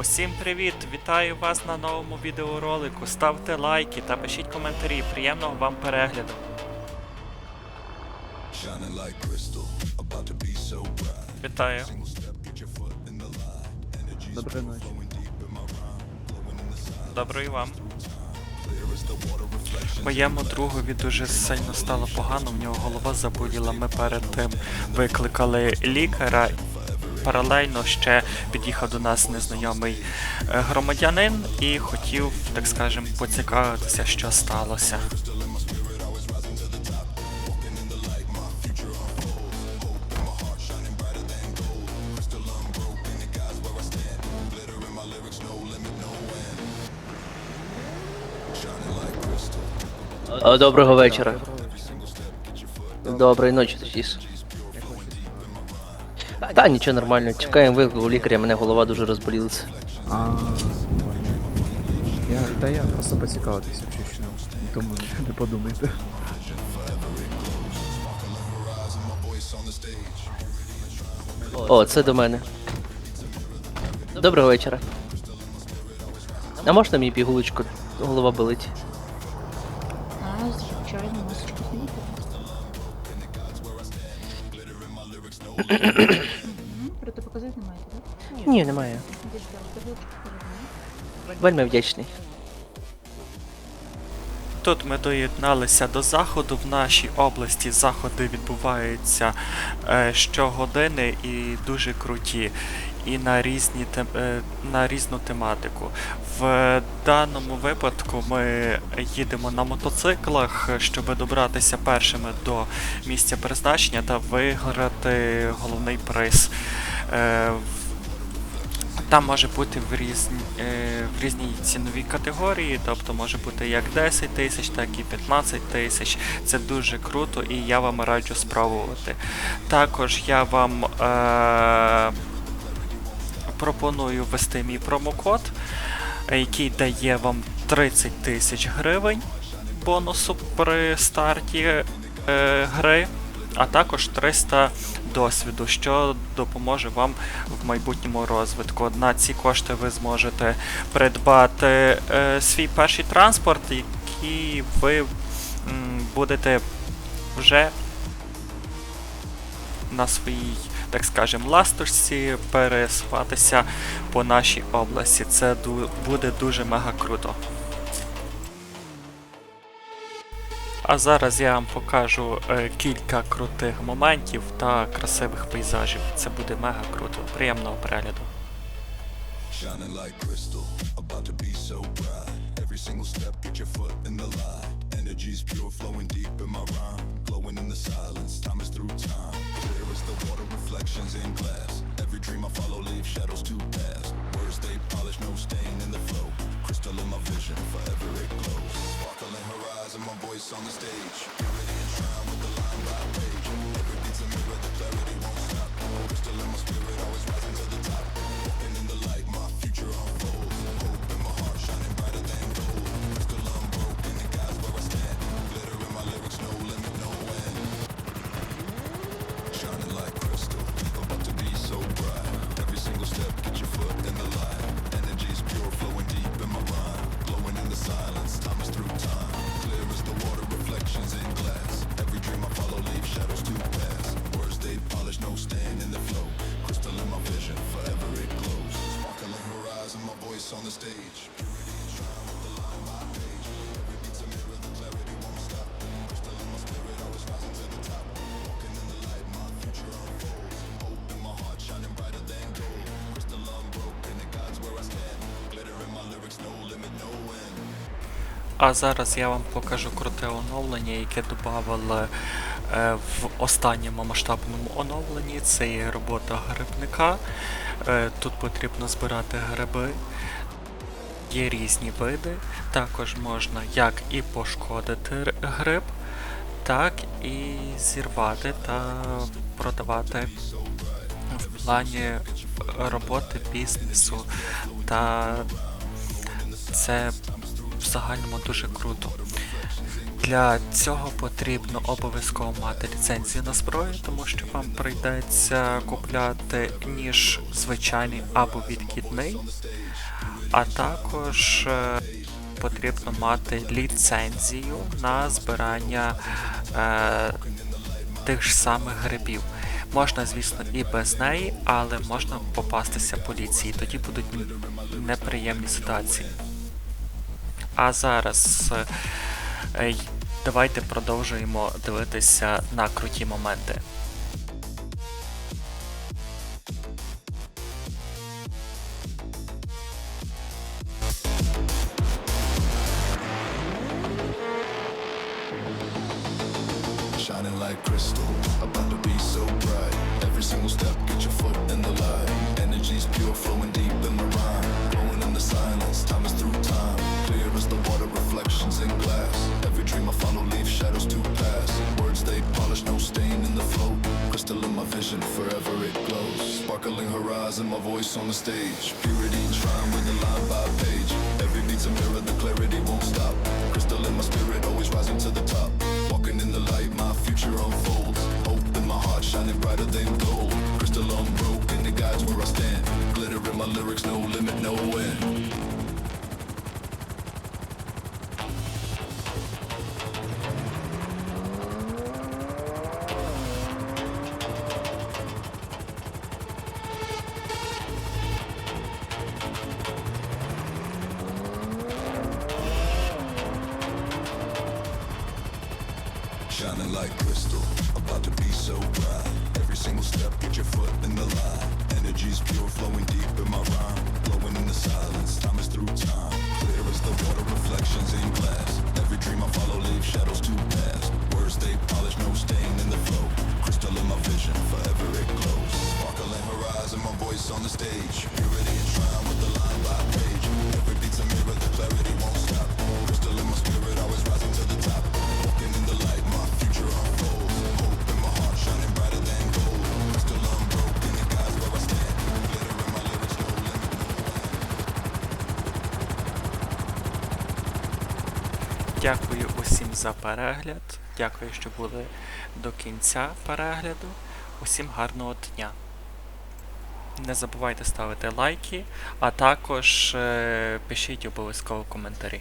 Усім привіт! Вітаю вас на новому відеоролику. Ставте лайки та пишіть коментарі. Приємного вам перегляду. Вітаю. Доброї ночі. і вам. Моєму другові дуже сильно стало погано, в нього голова заболіла. Ми перед тим викликали лікаря. Паралельно ще під'їхав до нас незнайомий е, громадянин і хотів, так скажем, поцікавитися, що сталося. Доброго вечора. Доброї ночі, точніше. Та нічого нормально. Чекаємо виклику лікаря, мене голова дуже розболілася. А. Я, та я просто поцікавитися, чи що. Тому не подумайте. О, це до мене. Доброго вечора. А можна мені пігулочку? Голова болить. А, звичайно, масочку Протипоказань не немає, так? Ні, немає. Вельми вдячний. Тут ми доєдналися до заходу. В нашій області заходи відбуваються е, щогодини і дуже круті. І на різні е, на різну тематику. В даному випадку ми їдемо на мотоциклах, щоб добратися першими до місця призначення та виграти головний приз. Е, там може бути в різні, е, в різній ціновій категорії, тобто може бути як 10 тисяч, так і 15 тисяч. Це дуже круто і я вам раджу спробувати. Також я вам е, пропоную ввести мій промокод, який дає вам 30 тисяч гривень бонусу при старті е, гри, а також 300 досвіду, що допоможе вам в майбутньому розвитку. На ці кошти ви зможете придбати е, свій перший транспорт, який ви м, будете вже на своїй, так скажем, ласточці пересуватися по нашій області. Це буде дуже мега круто. А зараз я вам покажу е, кілька крутих моментів та красивих пейзажів. Це буде мега круто. Приємного перегляду. Shining like crystal, about to be so bright. Every single step, get your foot in the line. Energy's pure, flowing deep in my rhyme. Glowing in the silence, time is through time. Clear as the water, reflections in glass. Every dream I follow leaves shadows to pass. Words they polish, no stain in the flow. Crystal in my vision, forever it glows. Sparkling horizon, my voice on the stage. The stage. Purity shine with the line by page. Every beat's a mirror, the clarity won't stop. Crystal in my spirit, always rising to the top. Walking in the light, my future unfolds. Hope in my heart, shining brighter than gold. Crystal unbroken, it guides where I stand. Glitter in my lyrics, no limit, no end. А зараз я вам покажу круте оновлення, яке додавали е, в останньому масштабному оновленні. Це є робота грибника. Е, тут потрібно збирати гриби. Є різні види. Також можна як і пошкодити гриб, так і зірвати та продавати в плані роботи бізнесу. Та це в загальному дуже круто. Для цього потрібно обов'язково мати ліцензію на зброю, тому що вам прийдеться купляти ніж звичайний або відкидний. А також е, потрібно мати ліцензію на збирання е, тих ж самих грибів. Можна, звісно, і без неї, але можна попастися поліції. Тоді будуть неприємні ситуації. А зараз е, давайте продовжуємо дивитися на круті моменти. About to be so bright. Every single step, get your foot in the light. Energy's pure, flowing deep in the rhyme. Glowing in the silence, time is through time. Clear as the water, reflections in glass. Every dream I follow leaves shadows to pass. Words they polish, no stain in the flow. Crystal in my vision, forever it glows. Sparkling horizon, my voice on the stage. Purity enshrined with the line by page. Every beat's a mirror, the clarity won't stop. Crystal in my spirit, always rising to the top. Walking in the light, shining than gold. Crystal unbroken, it guides where I stand. Glitter in my lyrics, no limit, no end. Shining like crystal, about to be so bright. Every single step, get your foot in the line. Energy's pure, flowing deep in my rhyme. Glowing in the silence, time is through time. Clear as the water, reflections in glass. Every dream I follow leaves shadows to Дякую усім за перегляд. Дякую, що були до кінця перегляду. Усім гарного дня. Не забувайте ставити лайки, а також е, пишіть обов'язково коментарі.